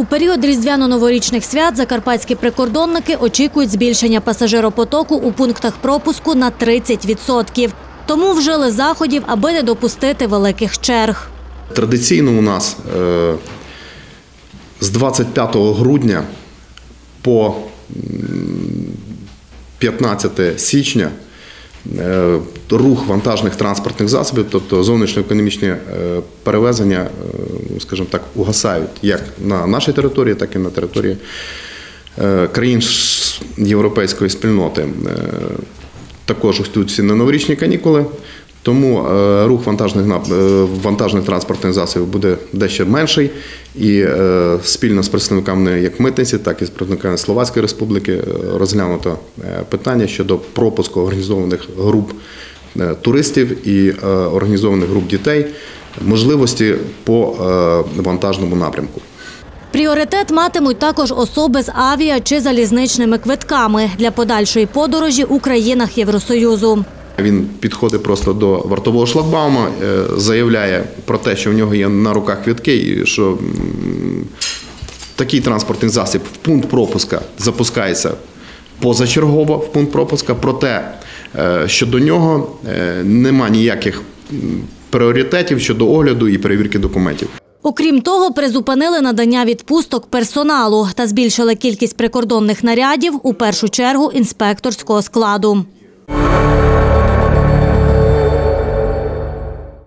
У період різдвяно-новорічних свят закарпатські прикордонники очікують збільшення пасажиропотоку у пунктах пропуску на 30%. Тому вжили заходів, аби не допустити великих черг. Традиційно у нас е, з 25 грудня по 15 січня рух вантажних транспортних засобів, тобто зовнішньоекономічні е, перевезення, е, скажімо так, угасають як на нашій території, так і на території е, країн європейської спільноти. Е, Також всі на новорічні канікули. Тому е, рух вантажних е, вантажних транспортних засобів буде дещо менший, і е, спільно з представниками як митниці, так і з представниками Словацької Республіки розглянуто питання щодо пропуску організованих груп туристів і організованих груп дітей, можливості по вантажному напрямку. Пріоритет матимуть також особи з авіа чи залізничними квитками для подальшої подорожі у країнах Євросоюзу. Він підходить просто до вартового шлагбаума, е, заявляє про те, що в нього є на руках квітки, і що такий транспортний засіб в пункт пропуска запускається позачергово в пункт пропуска, проте е, щодо нього е, нема ніяких пріоритетів щодо огляду і перевірки документів. Окрім того, призупинили надання відпусток персоналу та збільшили кількість прикордонних нарядів, у першу чергу інспекторського складу.